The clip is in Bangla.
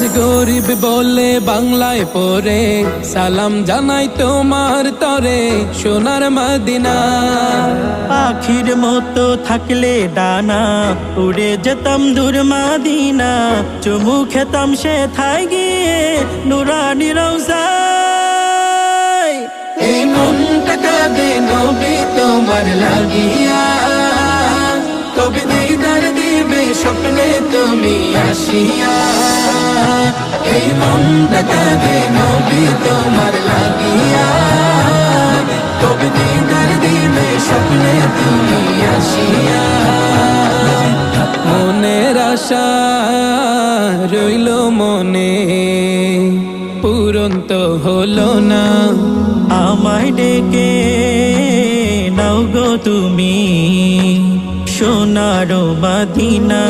আজ গরিব বলে বাংলায় পরে সালাম জানাই তোমার তরে সোনার মদিনা। পাখির মতো থাকলে ডানা উড়ে যেতাম দূর মাদিনা। চুমু খেতাম সে থাই গিয়ে নুরানি এই কাঁদে নবী তোমার লাগিয়া। কবে দিদার দিবে স্বপ্নে তুমি আসিয়া। এই মনটা নবী তোমার লাগিয়া। কবে দিদার দিবে স্বপ্নে তুমি আসিয়া। মনের আশা রইল মনে, পূরণ তো হলো না। আমায় ডেকে নাও গো তুমি, সোনার মাদিনা